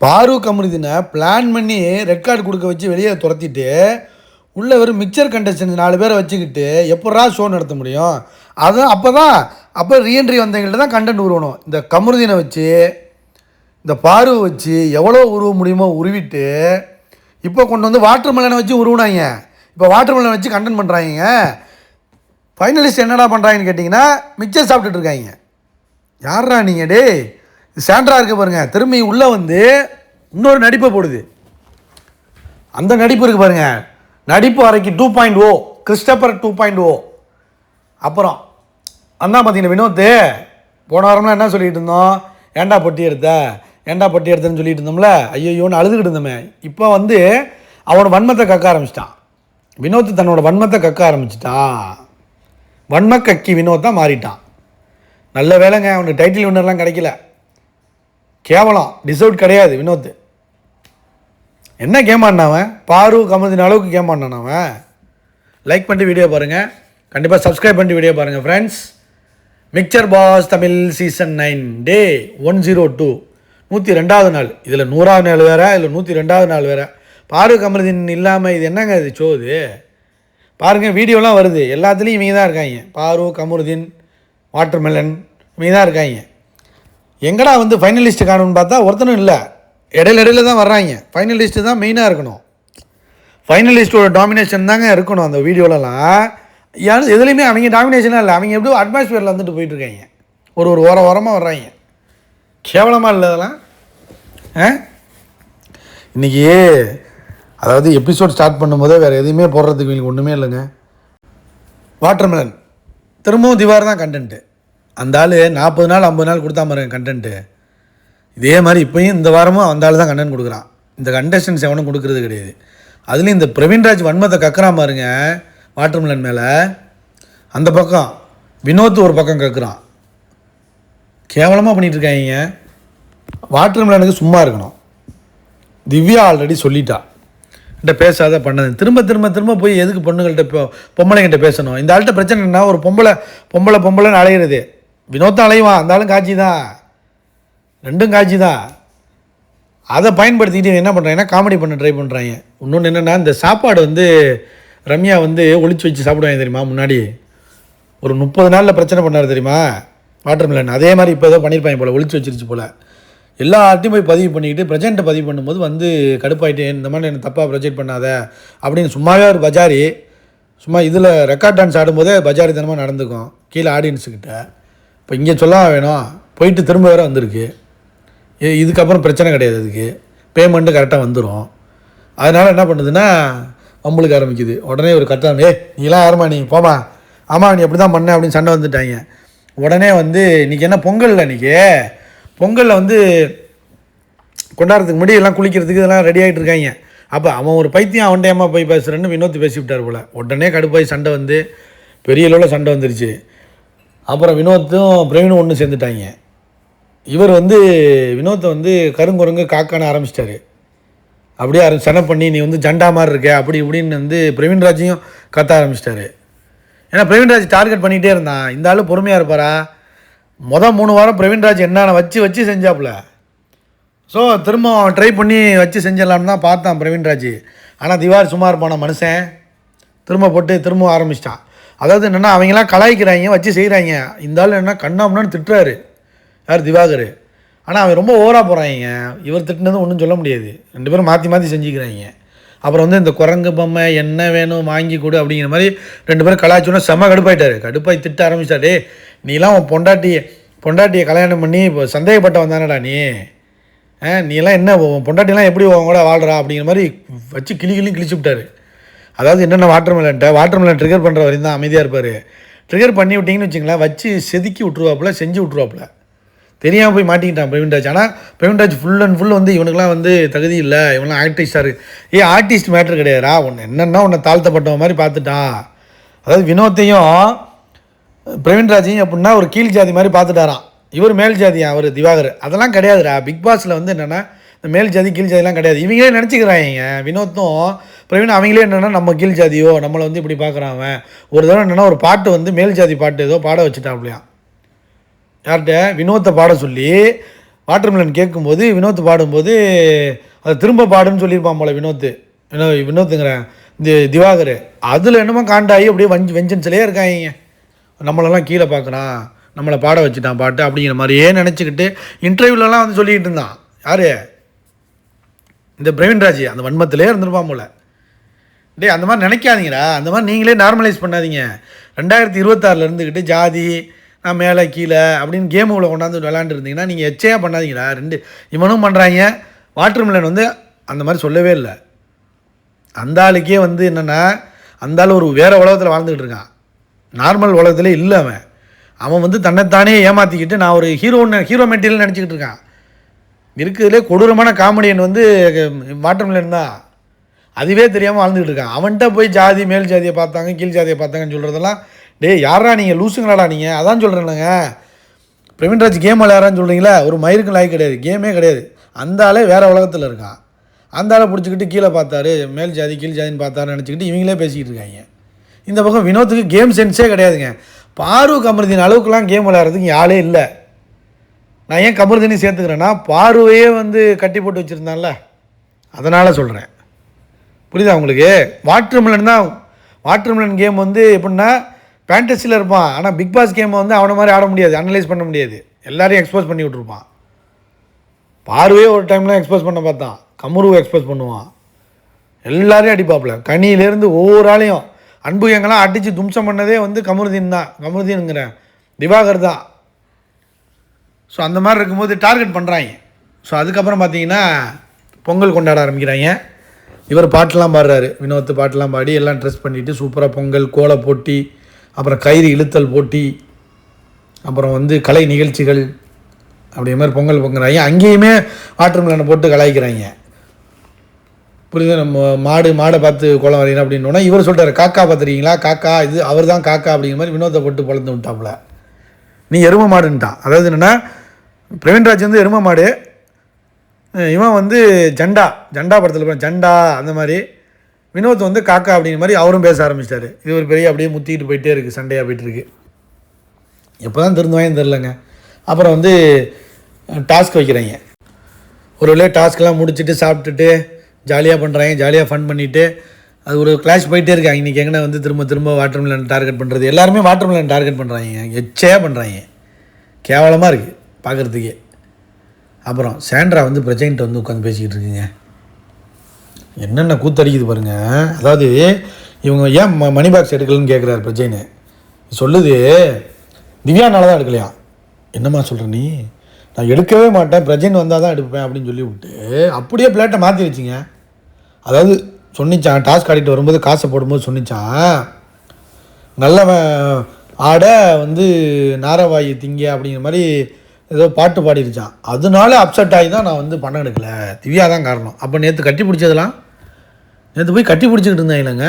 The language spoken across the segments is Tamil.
பாரு கமருதினை பிளான் பண்ணி ரெக்கார்டு கொடுக்க வச்சு வெளியே துரத்திட்டு உள்ளே வெறும் மிக்சர் கண்டஸ்டன்ஸ் நாலு பேரை வச்சுக்கிட்டு எப்படா ஷோ நடத்த முடியும்? அதான் அப்போ தான் அப்போ ரீஎன்ட்ரி வந்தவங்கள்ட்ட தான் கண்டென்ட் உருவணும். இந்த கமருதீனை வச்சு இந்த பார்வை வச்சு எவ்வளோ உருவ முடியுமோ உருவிட்டு இப்போ கொண்டு வந்து வாட்டர் மெலனை வச்சு உருவினாங்க. இப்போ வாட்டர் மெலனை வச்சு கண்டென்ட் பண்ணுறாங்க ஃபைனலிஸ்ட் என்னடா பண்ணுறாங்கன்னு கேட்டிங்கன்னா மிக்சர் சாப்பிட்டுட்டு இருக்காங்க. யாரா நீங்கள் டேய்? சாண்ட்ரா இருக்க பாருங்க. திரும்பி உள்ளே வந்து இன்னொரு நடிப்பை போடுது. அந்த நடிப்பு இருக்கு பாருங்க. நடிப்பு அறைக்கு two point O Christopher two point O அப்புறம் அண்ணா பார்த்தீங்கன்னா வினோத்து போன வாரம்லாம் என்ன சொல்லிட்டு இருந்தோம்? ஏன்டா பொட்டி எடுத்த? ஏண்டா பொட்டி எடுத்தேன்னு சொல்லிட்டு இருந்தோம்ல? ஐயோன்னு அழுதுகிட்டு இருந்தோமே. இப்போ வந்து அவனோட வன்மத்தை கக்க ஆரம்பிச்சிட்டான். வினோத் தன்னோட வன்மத்தை கக்க ஆரம்பிச்சிட்டான் வன்ம கக்கி வினோத் தான் மாறிட்டான். நல்ல வேலைங்க. அவனுக்கு டைட்டில் வின்னர்லாம் கிடைக்கல. கேவலம். டிசர்வ் கிடையாது வினோத். என்ன கேம் ஆடினவன் பாரு கமதின அளவுக்கு கேம் ஆடினான் அவன். லைக் பண்ணிட்டு வீடியோ பாருங்கள் கண்டிப்பாக சப்ஸ்கிரைப் பண்ணிட்டு வீடியோ பாருங்கள் friends mixer boss Tamil season nine day one zero two நூற்றி ரெண்டாவது நாள். இதில் நூறாவது நாள் வேறு இதில் நூற்றி ரெண்டாவது நாள் வேறு. பாரு கமருதீன் இல்லாமல் இது என்னங்க இது சோது பாருங்கள் வீடியோலாம் வருது. எல்லாத்துலேயும் இவங்க தான் இருக்காங்க. பாரு கமருதீன் வாட்டர்மெலன் இவங்க தான் இருக்காங்க. எங்கடா வந்து ஃபைனலிஸ்ட் காணும்னு பார்த்தா ஒருத்தனும் இல்லை. இடையில இடையில தான் வர்றாங்க. ஃபைனலிஸ்ட்டு தான் மெயினாக இருக்கணும். ஃபைனலிஸ்ட்டோட டாமினேஷன் தாங்க இருக்கணும் அந்த வீடியோலலாம். யாரும் எதுலேயுமே அவங்க டாமினேஷனாக இல்லை. அவங்க எப்படியோ அட்மாஸ்பியரில் வந்துட்டு போயிட்டுருக்காங்க ஒரு ஒரு ஓர ஓரமாக வர்றாங்க. கேவலமாக இல்லை அதெல்லாம். ஆ? இன்றைக்கி அதாவது எபிசோட் ஸ்டார்ட் பண்ணும்போதே வேறு எதுவுமே போடுறதுக்கு இவங்களுக்கு ஒன்றுமே இல்லைங்க. வாட்டர்மெலன் திரும்பவும் திவார் தான் கண்டென்ட்டு அந்த ஆள் நாற்பது நாள் ஐம்பது நாள் கொடுத்தா பாருங்க கண்டென்ட்டு இதே மாதிரி இப்போயும் இந்த வாரமும் அந்த ஆள் தான் கண்டென்ட் கொடுக்குறான். இந்த கண்டஸ்டன்ஸ் எவனும் கொடுக்குறது கிடையாது. அதுலேயும் இந்த பிரவீன்ராஜ் வன்மத்தை கக்குறான் பாருங்க வாட்டர்மெலன் மேலே. அந்த பக்கம் வினோத் ஒரு பக்கம் கக்குறான். கேவலமாக பண்ணிகிட்ருக்காங்க இருக்காங்க வாட்டர்மெலனுக்கு சும்மா இருக்கணும். திவ்யா ஆல்ரெடி சொல்லிட்டா. என்கிட்ட பேசாத பண்ணது. திரும்ப திரும்ப திரும்ப போய் எதுக்கு பொண்ணுங்கள்கிட்ட இப்போ பொம்பளைங்கிட்ட பேசணும்? இந்த ஆள்கிட்ட பிரச்சனை என்ன ஒரு பொம்பளை பொம்பளை பொம்பளைன்னு அலையிறது. வினோத் அலைவான் இருந்தாலும் காட்சி தான் ரெண்டும் காட்சி தான் அதை பயன்படுத்திக்கிட்டு என்ன பண்ணுறாங்கன்னா காமெடி பண்ண ட்ரை பண்ணுறாங்க இன்னொன்று என்னென்னா இந்த சாப்பாடு வந்து ரம்யா வந்து ஒழிச்சு வச்சு சாப்பிடுவாங்க தெரியுமா முன்னாடி? ஒரு முப்பது நாளில் பிரச்சனை பண்ணார் தெரியுமா? வாட்டர் அதே மாதிரி இப்போ ஏதோ பண்ணியிருப்பாங்க போல் ஒழிச்சு வச்சிருச்சு போல். எல்லாத்தையும் போய் பதிவு பண்ணிக்கிட்டு ப்ரெசென்ட்டை பதிவு பண்ணும்போது வந்து கடுப்பாயிட்டேன் இந்த மாதிரி என்ன தப்பாக ப்ரொஜெக்ட் பண்ணாத அப்படின்னு சும்மாவே ஒரு பஜாரி சும்மா இதில் ரெக்கார்ட் டான்ஸ் ஆடும்போதே பஜாரி தனமாக நடந்துக்கும். கீழே ஆடியன்ஸுக்கிட்ட இப்போ இங்கே சொல்ல வேணும். போயிட்டு திரும்ப வேறு வந்திருக்கு. இதுக்கப்புறம் பிரச்சனை கிடையாது அதுக்கு. பேமெண்ட்டு கரெக்டாக வந்துடும் அதனால் என்ன பண்ணுதுன்னா வம்பளுக்கு ஆரம்பிக்குது. உடனே ஒரு கட்டம் ஏ நீலாம் யாருமா நீ? போமா ஆமாம் நீ எப்படி தான் பண்ண அப்படின்னு சண்டை வந்துட்டாங்க. உடனே வந்து இன்றைக்கி என்ன பொங்கலில் இன்றைக்கி பொங்கலில் வந்து கொண்டாடுறதுக்கு முன்னாடி எல்லாம் குளிக்கிறதுக்கு இதெல்லாம் ரெடி ஆகிட்டு இருக்காங்க. அப்போ அவன் ஒரு பைத்தியம் அவன்கிட்ட போய் பேசுகிறேன்னு வினோத் பேசி விட்டார் போல். உடனே கடுப்பாய் சண்டை வந்து பெரிய அளவில் சண்டை வந்துருச்சு. அப்புறம் வினோத்தும் பிரவீனும் ஒன்று சேர்ந்துட்டாங்க. இவர் வந்து வினோத்தை வந்து கருங்குரங்கு காக்கான ஆரம்பிச்சிட்டாரு. அப்படியே ஆரம்பி சனம் பண்ணி நீ வந்து ஜண்டா மாதிரி இருக்க அப்படி இப்படின்னு வந்து பிரவீன்ராஜையும் கத்த ஆரம்பிச்சிட்டாரு. ஏன்னா பிரவீன்ராஜ் டார்கெட் பண்ணிகிட்டே இருந்தான். இந்த ஆள் பொறுமையாக இருப்பாரா? மொதல் மூணு வாரம் பிரவீன்ராஜ் என்னென்ன வச்சு வச்சு செஞ்சாப்புல. ஸோ திரும்ப அவன் ட்ரை பண்ணி வச்சு செஞ்சிடலாம்னு தான் பார்த்தான் பிரவீன்ராஜ் ஆனால் திவார் சும்மா போன மனுஷன். திரும்ப போட்டு திரும்ப ஆரம்பிச்சிட்டான். அதாவது என்னென்னா அவங்களாம் கலாய்க்கிறாங்க வச்சு செய்கிறாங்க இந்த ஆள் என்ன கண்ணாமன்னு திட்டுறாரு. யார்? திவாகர். ஆனால் அவன் ரொம்ப ஓவராக போகிறாங்க இவர் திட்டினது ஒன்றும் சொல்ல முடியாது. ரெண்டு பேரும் மாற்றி மாற்றி செஞ்சுக்கிறாங்க. அப்புறம் வந்து இந்த குரங்கு பொம்மை என்ன வேணும் வாங்கி கொடு அப்படிங்கிற மாதிரி ரெண்டு பேரும் கலாய்ச்சோன்னா செம்ம கடுப்பாயிட்டாரு. கடுப்பாய் திட்ட ஆரம்பிச்சிட்டாரு நீலாம் உன் பொண்டாட்டியை பொண்டாட்டியை கல்யாணம் பண்ணி இப்போ சந்தேகப்பட்ட வந்தானடா நீ. நீலாம் என்ன உன் பொண்டாட்டிலாம் எப்படி உன் கூட வாழ்கிறா அப்படிங்கிற மாதிரி வச்சு கிளி கிளி கிழிச்சு விட்டாரு. அதாவது என்னென்ன வாட்டர் மெலன்ட்ட வாட்டர் மெலன் ட்ரிகர் பண்ணுற வரையும் தான் அமைதியாக இருப்பார். ட்ரிகர் பண்ணி விட்டிங்கன்னு வச்சுங்களேன் வச்சு செதுக்கி விட்ருவாப்புல செஞ்சு விட்ருவாப்புல தெரியாமல் போய் மாட்டிக்கிட்டான் பிரவீன்ராஜ். ஆனால் பிரவீன்ராஜ் ஃபுல் அண்ட் ஃபுல் வந்து இவனுக்குலாம் வந்து தகுதி இல்லை. இவனெலாம் ஆர்டிஸ்டாக இருக்குது ஏ ஆர்டிஸ்ட் மேட்ரு கிடையாதா உன்னை என்னென்னா உன்னை தாழ்த்தப்பட்டவன் மாதிரி பார்த்துட்டான். அதாவது வினோத்தையும் பிரவீன்ராஜையும் எப்படின்னா ஒரு கீழ் ஜாதி மாதிரி பார்த்துட்டாரான் இவர் மேல் ஜாதியா அவர் திவாகர். அதெல்லாம் கிடையாதுடா. பிக் பாஸில் வந்து என்னென்னா இந்த மேல் ஜாதி கீழ் ஜாதிலாம் கிடையாது. இவங்களே நினச்சிக்கிறாங்க வினோத்தும் பிரவீன் அவங்களே என்னென்னா நம்ம கீழ் ஜாதியோ நம்மளை வந்து இப்படி பார்க்குறான் அவன். ஒரு தடவை என்னென்னா ஒரு பாட்டு வந்து மேல் ஜாதி பாட்டு ஏதோ பாட வச்சுட்டாப்லையாம் யார்கிட்ட? வினோத்தை பாட சொல்லி வாட்டர்மெலன் கேட்கும்போது வினோத் பாடும்போது அதை திரும்ப பாடுன்னு சொல்லியிருப்பான் போல வினோத்து. வினோ வினோத்துங்கிறேன் இந்த திவாகர். அதில் என்னமோ காண்டாகி அப்படியே வஞ்சி வெஞ்சன்ஸ்லேயே இருக்காங்க நம்மளெல்லாம் கீழே பார்க்குறான். நம்மளை பாட வச்சுட்டான் பாட்டு அப்படிங்கிற மாதிரியே நினச்சிக்கிட்டு இன்டர்வியூலலாம் வந்து சொல்லிக்கிட்டு இருந்தான். யார்? இந்த பிரவீன்ராஜ் அந்த வன்மத்திலே இருந்திருப்பான் போல. டேய் அந்த மாதிரி நினைக்காதீங்கடா. அந்த மாதிரி நீங்களே நார்மலைஸ் பண்ணாதீங்க. ரெண்டாயிரத்தி இருபத்தாறில் இருந்துக்கிட்டு ஜாதி நான் மேலே கீழே அப்படின்னு கேம் உள்ள கொண்டாந்து விளாண்டு இருந்தீங்கன்னா நீங்கள் எச்சையாக பண்ணாதீங்கடா. ரெண்டு இவனும் பண்ணுறாங்க வாட்டர் வந்து அந்த மாதிரி சொல்லவே இல்லை. அந்த ஆளுக்கே வந்து என்னென்னா அந்த ஆள் ஒரு வேறு உலகத்தில் வாழ்ந்துக்கிட்டு இருக்கான். நார்மல் உலகத்தில் இல்லை அவன். அவன் வந்து தன்னைத்தானே ஏமாற்றிக்கிட்டு நான் ஒரு ஹீரோன்னு ஹீரோ மெட்டீரியல் நினச்சிக்கிட்டு இருக்கான். இருக்கிறதுலே கொடூரமான காமெடியன் வந்து மாற்றம் தான் அதுவே தெரியாமல் வாழ்ந்துக்கிட்டு இருக்கான். அவன்கிட்ட போய் ஜாதி மேல் ஜாதியை பார்த்தாங்க கீழ் ஜாதியை பார்த்தாங்கன்னு சொல்கிறதெல்லாம் டேய் யாரா நீங்கள் லூசுங்களாடா நீங்கள் அதான் சொல்கிறேன்லங்க பிரவீன்ராஜ் கேம் விளையாடுறான்னு சொல்கிறீங்களா ஒரு மயிருக்கு லாய் கிடையாது கேமே கிடையாது. அந்த ஆளே வேறு உலகத்தில் இருக்கான். அந்த ஆளை பிடிச்சிக்கிட்டு கீழே பார்த்தாரு மேல் ஜாதி கீழ் ஜாதின்னு பார்த்தாரு நினச்சிக்கிட்டு இவங்களே பேசிக்கிட்டு இருக்காங்க. இந்த பக்கம் வினோத்துக்கு கேம் சென்ஸே கிடையாதுங்க. பாரு கமருதீன் அளவுக்குலாம் கேம் விளையாடுறதுக்கு ஆளே இல்லை. நான் ஏன் கமருதீனை சேர்த்துக்கிறேன்னா பார்வையே வந்து கட்டி போட்டு வச்சுருந்தான்ல. அதனால் சொல்கிறேன் புரியுதா உங்களுக்கு? வாட்டர்மெலன் தான் வாட்டர்மெலன் கேம் வந்து எப்படின்னா ஃபேண்டசியில் இருப்பான். ஆனால் பிக் பாஸ் கேம் வந்து அவனை மாதிரி ஆட முடியாது அனலைஸ் பண்ண முடியாது. எல்லாரையும் எக்ஸ்போஸ் பண்ணி விட்ருப்பான் பார்வையே ஒரு டைம்லாம் எக்ஸ்போஸ் பண்ண பார்த்தான். கமுருவை எக்ஸ்போஸ் பண்ணுவான். எல்லாரையும் அடிப்பாப்புல. கனியிலேருந்து ஒவ்வொரு ஆளையும். அன்பு எங்கெல்லாம் அடித்து தும்சம் பண்ணதே வந்து கமருதீன் தான். கமருதீனுங்கிறேன் திவாகர் தான். ஸோ அந்த மாதிரி இருக்கும்போது டார்கெட் பண்ணுறாங்க ஸோ அதுக்கப்புறம் பார்த்தீங்கன்னா பொங்கல் கொண்டாட ஆரம்பிக்கிறாங்க. இவர் பாட்டெலாம் பாடுறாரு. வினோத்து பாட்டெலாம் பாடி எல்லாம் ட்ரெஸ் பண்ணிவிட்டு சூப்பராக பொங்கல் கோலை போட்டி அப்புறம் கயிறு இழுத்தல் போட்டி அப்புறம் வந்து கலை நிகழ்ச்சிகள் அப்படி மாதிரி பொங்கல் பொங்குறாங்க. அங்கேயுமே வாட்டர் மிலனை போட்டு கலாய்க்கிறாங்க. புரியுது? நம்ம மாடு மாடை பார்த்து கோலம் வரையணும் அப்படின்னோன்னா இவர் சொல்கிறார் காக்கா பார்த்துருக்கீங்களா? காக்கா இது அவர் தான் காக்கா அப்படிங்கிற மாதிரி வினோத்தை போட்டு பொழந்து விட்டாப்புல. நீ எரும மாடுன்ட்டான். அதாவது என்னென்னா பிரவீன்ராஜ் வந்து எரும மாடு. இவன் வந்து ஜண்டா. ஜண்டா படத்தில் ஜண்டா அந்த மாதிரி. வினோத் வந்து காக்கா அப்படிங்கிற மாதிரி அவரும் பேச ஆரம்பிச்சிட்டாரு. இது ஒரு பெரிய அப்படியே முத்திக்கிட்டு போயிட்டே இருக்குது சண்டையாக போயிட்டுருக்கு எப்போ தான் திருந்துவாயும் தெரிலங்க அப்புறம் வந்து டாஸ்க் வைக்கிறாங்க. ஒரு வழியாக டாஸ்க்கெலாம் முடிச்சுட்டு சாப்பிட்டுட்டு ஜாலியாக பண்ணுறாங்க ஜாலியாக ஃபன் பண்ணிவிட்டு அது ஒரு கிளாஷ் போயிட்டே இருக்காங்க இன்றைக்கி எங்கன்னா வந்து திரும்ப திரும்ப வாட்டர் மிலன் டார்கெட் பண்ணுறது எல்லாருமே வாட்டர் மிலன் டார்கெட் பண்ணுறாங்க எச்சையாக பண்ணுறாங்க கேவலமாக இருக்குது பார்க்குறதுக்கே. அப்புறம் சாண்ட்ரா வந்து பிரஜைன்ட்டு வந்து உட்காந்து பேசிக்கிட்டு இருக்குங்க. என்னென்ன கூத்தடிக்குது பாருங்கள் அதாவது இவங்க ஏன் ம மணி பாக்ஸ் எடுக்கலன்னு கேட்குறாரு பிரஜைன்னு. சொல்லுது திவ்யானால தான் எடுக்கலையா? என்னம்மா சொல்கிற நீ? நான் எடுக்கவே மாட்டேன் பிரஜைன் வந்தால் தான் எடுப்பேன் அப்படின்னு சொல்லி விட்டு அப்படியே பிளேட்டை மாற்றி வச்சிங்க. அதாவது சொன்னிச்சான் டாஸ்க் ஆடிட்டு வரும்போது காசை போடும்போது சொன்னிச்சான் நல்லவன் ஆட வந்து நாரவாயி திங்க அப்படிங்கிற மாதிரி ஏதோ பாட்டு பாடிருச்சான். அதனால அப்செட் ஆகி தான் நான் வந்து பணம் எடுக்கல. திவ்யா தான் காரணம். அப்போ நேற்று கட்டி பிடிச்சதெல்லாம்? நேற்று போய் கட்டி பிடிச்சிக்கிட்டு இருந்தாங்க இல்லைங்க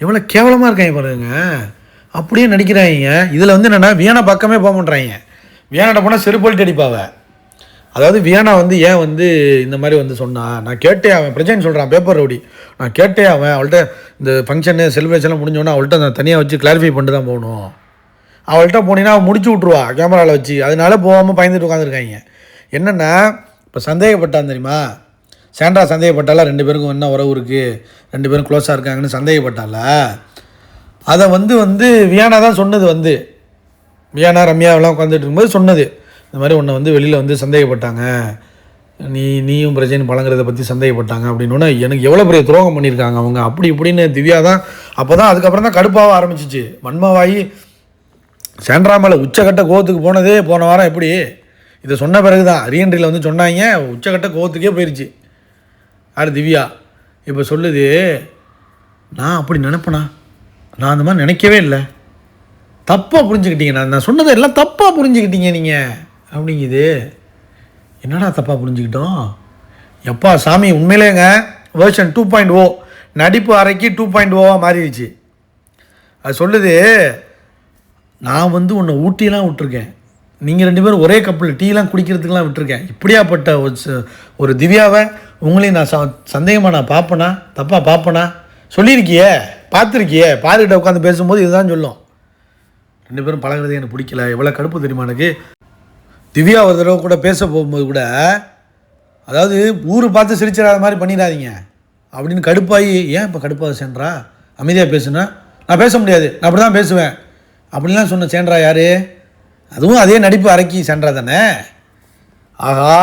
எவ்வளோ கேவலமாக இருக்காங்க பாருங்க. அப்படியே நடிக்கிறாங்க. இதில் வந்து என்னென்னா வியானா பக்கமே போக மாட்றாங்க வியானாட்ட போனால் செருப்பொழிட்டு அடிப்பாவ. அதாவது வியானா வந்து ஏன் வந்து இந்த மாதிரி வந்து சொன்னான் நான் கேட்டே அவன் பிரச்சனை சொல்கிறான் பேப்பர் ரவுடி. நான் கேட்டே அவன் அவள்கிட்ட இந்த ஃபங்க்ஷனு செலிப்ரேஷன்லாம் முடிஞ்சோன்னா அவள்கிட்ட நான் தனியாக வச்சு கிளாரிஃபை பண்ணிட்டு தான் போகணும். அவள்கிட்ட போனீங்கன்னா அவள் முடிச்சு விட்ருவா கேமராவில் வச்சு. அதனால போகாமல் பயந்துட்டு உட்காந்துருக்காங்க என்னென்னா இப்போ சந்தேகப்பட்டான் தெரியுமா? சேண்டா சந்தேகப்பட்டால ரெண்டு பேருக்கும் என்ன உறவு இருக்குது ரெண்டு பேரும் க்ளோஸாக இருக்காங்கன்னு சந்தேகப்பட்டால அதை வந்து வந்து வியானா தான் சொன்னது வந்து. வியானா ரம்யாவெல்லாம் உட்காந்துட்டு இருக்கும்போது சொன்னது. இந்த மாதிரி உன்னை வந்து வெளியில் வந்து சந்தேகப்பட்டாங்க. நீ நீயும் பிரஜைன்னு பழங்குறத பற்றி சந்தேகப்பட்டாங்க அப்படின்னா எனக்கு எவ்வளோ பெரிய துரோகம் பண்ணியிருக்காங்க அவங்க. அப்படி இப்படின்னு திவ்யா தான் அப்போ தான் அதுக்கப்புறம் தான் கடுப்பாக ஆரம்பிச்சிச்சு. வன்மவாயி சாண்ட்ரா மேலே உச்சக்கட்ட கோவத்துக்கு போனதே போன வாரம் எப்படி? இதை சொன்ன பிறகு தான் ரீஎன்ட்ரியில் வந்து சொன்னாங்க உச்சக்கட்ட கோவத்துக்கே போயிடுச்சு யார் திவ்யா? இப்போ சொல்லுது நான் அப்படி நினப்பேனா? நான் அந்த மாதிரி நினைக்கவே இல்லை. தப்பாக புரிஞ்சுக்கிட்டீங்க. நான் நான் சொன்னதை எல்லாம் தப்பாக புரிஞ்சுக்கிட்டீங்க நீங்கள் அப்படிங்குது. என்னடா தப்பாக புரிஞ்சுக்கிட்டோம்? எப்பா சாமி உண்மையிலேங்க வேர்ஷன் டூ பாயிண்ட் ஓ நடிப்பு அறைக்கு டூ பாயிண்ட் ஓவாக மாறிடுச்சு. அது சொல்லுது நான் வந்து உன்னை ஊட்டிலாம் விட்டுருக்கேன். நீங்கள் ரெண்டு பேரும் ஒரே கப்பில் டீலாம் குடிக்கிறதுக்கெலாம் விட்டுருக்கேன். இப்படியாப்பட்ட ஒரு ஒரு திவ்யாவை உங்களையும் நான் ச சந்தேகமாக நான் பார்ப்பேனா தப்பாக பார்ப்பேனா சொல்லியிருக்கியே பார்த்துருக்கியே பாதுகிட்ட உட்காந்து பேசும்போது இதுதான் சொல்லும். ரெண்டு பேரும் பழகுறது எனக்கு பிடிக்கல. எவ்வளோ கடுப்பு தெரியுமா எனக்கு? திவ்யா ஒரு தடவை கூட பேச போகும்போது கூட அதாவது ஊர் பார்த்து சிரிச்சிடாத மாதிரி பண்ணிடாதீங்க. அப்படின்னு கடுப்பாகி ஏன் இப்போ கடுப்பாக சென்றா? அமைதியாக பேசுனா? நான் பேச முடியாது. நான் அப்படி தான் பேசுவேன். அப்படின்லாம் சொன்ன சேன்றா யார்? அதுவும் அதே நடிப்பு அரக்கி சேன்றா தானே? ஆஹா.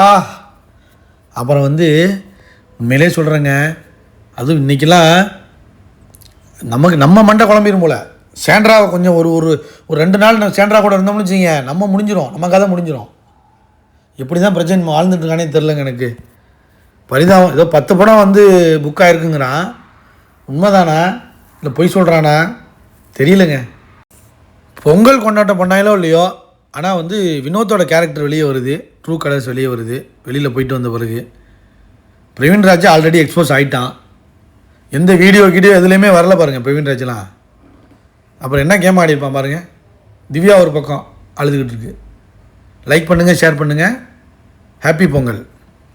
அப்புறம் வந்து உண்மையிலே சொல்கிறேங்க அதுவும் இன்றைக்கெல்லாம் நமக்கு நம்ம மண்டை குழம்பிடும் போல. சேண்ட்ராவை கொஞ்சம் ஒரு ஒரு ஒரு ரெண்டு நாள் நம்ம சேண்ட்ரா கூட இருந்தோம்னு வச்சுங்க நம்ம முடிஞ்சிடும் நம்ம கதை முடிஞ்சிடும் எப்படி தான் பிரச்சனை வாழ்ந்துட்டுருக்கானே தெரிலங்க எனக்கு. பரிதாபம் ஏதோ பத்து படம் வந்து புக் ஆயிருக்குங்கிறான். உண்மைதானா? இல்லை பொய் சொல்கிறானா தெரியலங்க. பொங்கல் கொண்டாட்டம் பண்ணாங்களோ இல்லையோ ஆனால் வந்து வினோத்தோட கேரக்டர் வெளியே வருது. ட்ரூ கலர்ஸ் வெளியே வருது. வெளியில் போயிட்டு வந்த பிறகு. பிரவீன் ராஜா ஆல்ரெடி எக்ஸ்போஸ் ஆகிட்டான் எந்த வீடியோ கீடியோ எதுலேயுமே வரல பாருங்கள் பிரவீன் ராஜ்லாம். அப்புறம் என்ன கேம் ஆடிருப்பான் பாருங்கள் திவ்யா ஒரு பக்கம் அழுதுகிட்டு இருக்கு. லைக் பண்ணுங்கள் ஷேர் பண்ணுங்கள் ஹாப்பி பொங்கல்.